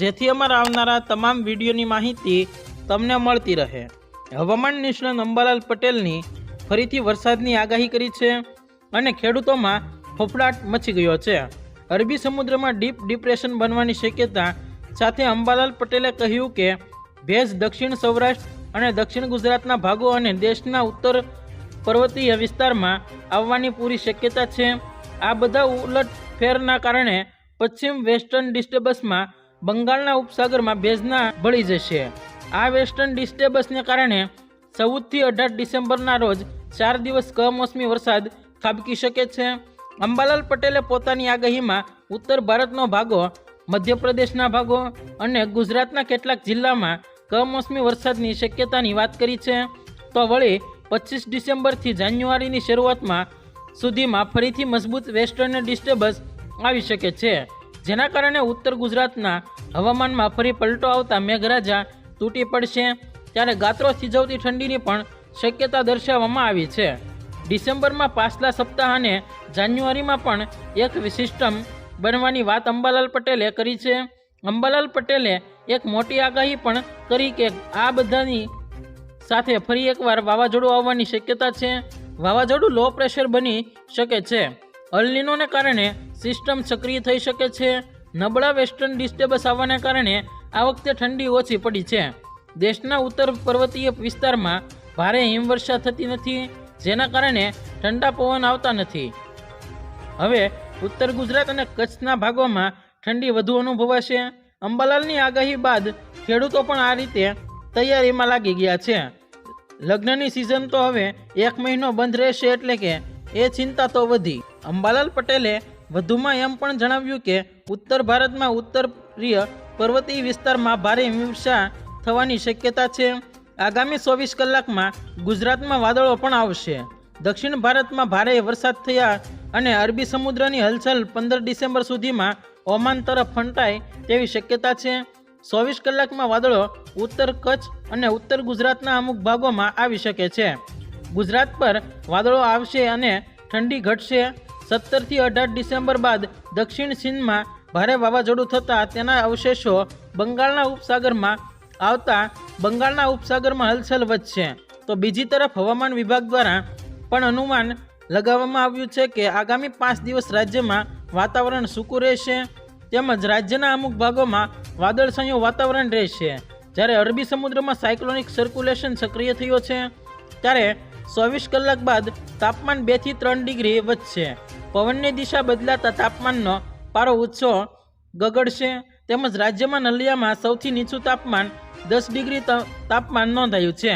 જેથી અમારા આવનારા તમામ વિડીયોની માહિતી તમને મળતી રહે. હવામાન નિષ્ણાત અંબાલાલ પટેલની ફરીથી વરસાદની આગાહી કરી છે અને ખેડૂતોમાં ફફડાટ મચી ગયો છે. અરબી સમુદ્રમાં ડીપ ડિપ્રેશન બનવાની શક્યતા સાથે અંબાલાલ પટેલે કહ્યું કે, ભેજ દક્ષિણ સૌરાષ્ટ્ર અને દક્ષિણ ગુજરાતના ભાગો અને દેશના ઉત્તર પર્વતીય વિસ્તારમાં આવવાની પૂરી શક્યતા છે. આ બધા ઉલટફેરના કારણે પશ્ચિમ વેસ્ટર્ન ડિસ્ટર્બન્સમાં બંગાળના ઉપસાગરમાં ભેજના ભળી જશે. આ વેસ્ટર્ન ડિસ્ટર્બન્સને કારણે ચૌદથી અઢાર ડિસેમ્બરના રોજ ચાર દિવસ કમોસમી વરસાદ ખાબકી શકે છે. અંબાલાલ પટેલે પોતાની આગાહીમાં ઉત્તર ભારતનો ભાગો, મધ્યપ્રદેશના ભાગો અને ગુજરાતના કેટલાક જિલ્લામાં કમોસમી વરસાદની શક્યતાની વાત કરી છે. તો વળી પચીસ ડિસેમ્બરથી જાન્યુઆરીની શરૂઆતમાં સુધીમાં ફરીથી મજબૂત વેસ્ટર્ન ડિસ્ટર્બન્સ આવી શકે છે. જેના કારણે ઉત્તર ગુજરાતના હવામાનમાં ફરી પલટો આવતા મેઘરાજા તૂટી પડશે. ત્યારે ગાત્રો સિજવતી ઠંડીની પણ શક્યતા દર્શાવવામાં આવી છે. ડિસેમ્બરમાં પાછલા સપ્તાહ અને જાન્યુઆરીમાં પણ એક સિસ્ટમ બનવાની વાત અંબાલાલ પટેલે કરી છે. અંબાલાલ પટેલે એક મોટી આગાહી પણ કરી કે આ બધાની સાથે ફરી એકવાર વાવાઝોડું આવવાની શક્યતા છે. વાવાઝોડું લો પ્રેશર બની શકે છે. અલનીનોને કારણે સિસ્ટમ સક્રિય થઈ શકે છે. નબળા વેસ્ટર્ન ડિસ્ટર્બન્સ આવવાને કારણે આ વખતે ઠંડી ઓછી પડી છે. દેશના ઉત્તર પર્વતીય વિસ્તારમાં ભારે હિમવર્ષા થતી નથી, જેના કારણે ઠંડા પવન આવતા નથી. હવે ઉત્તર ગુજરાત અને કચ્છના ભાગોમાં ઠંડી વધુ અનુભવાશે. અંબાલાલની આગાહી બાદ ખેડૂતો પણ આ રીતે તૈયારીમાં લાગી ગયા છે. લગ્નની સિઝન તો હવે એક મહિનો બંધ રહેશે એટલે કે એ ચિંતા તો વધી. અંબાલાલ પટેલે વધુમાં એમ પણ જણાવ્યું કે ઉત્તર ભારતમાં ઉત્તરીય પર્વતીય વિસ્તારમાં ભારે હિમવર્ષા થવાની શક્યતા છે. આગામી ચોવીસ કલાકમાં ગુજરાતમાં વાદળો પણ આવશે. દક્ષિણ ભારતમાં ભારે વરસાદ થયા અને અરબી સમુદ્રની હલચલ પંદર ડિસેમ્બર સુધીમાં ઓમાન તરફ ફંટાય તેવી શક્યતા છે. ચોવીસ કલાકમાં વાદળો ઉત્તર કચ્છ અને ઉત્તર ગુજરાતના અમુક ભાગોમાં આવી શકે છે. ગુજરાત પર વાદળો આવશે અને ઠંડી ઘટશે. સત્તરથી અઢાર ડિસેમ્બર બાદ દક્ષિણ ચીનમાં ભારે વાવાઝોડું થતાં તેના અવશેષો બંગાળના ઉપસાગરમાં આવતા બંગાળના ઉપસાગરમાં હલચલ વધશે. તો બીજી તરફ હવામાન વિભાગ દ્વારા પણ અનુમાન લગાવવામાં આવ્યું છે કે આગામી પાંચ દિવસ રાજ્યમાં વાતાવરણ સૂકું રહેશે તેમજ રાજ્યના અમુક ભાગોમાં વાદળછાયું વાતાવરણ રહેશે. જ્યારે અરબી સમુદ્રમાં સાયક્લોનિક સર્ક્યુલેશન સક્રિય થયો છે, ત્યારે ચોવીસ કલાક બાદ તાપમાન બેથી ત્રણ ડિગ્રી વધશે. પવનની દિશા બદલાતા તાપમાનનો પારો ઊંચો ગગડશે તેમજ રાજ્યમાં નલિયામાં સૌથી નીચું તાપમાન દસ ડિગ્રી તાપમાન નોંધાયું છે.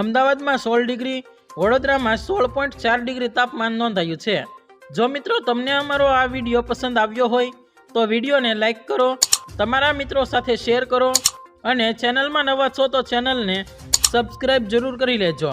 અમદાવાદમાં સોળ ડિગ્રી, વડોદરામાં સોળ પોઈન્ટ ચાર ડિગ્રી તાપમાન નોંધાયું છે. જો મિત્રો તમને અમારો આ વીડિયો પસંદ આવ્યો હોય, તો વિડીયોને લાઇક કરો, તમારા મિત્રો સાથે શેર કરો અને ચેનલમાં નવા છો તો ચેનલને સબસ્ક્રાઈબ જરૂર કરી લેજો.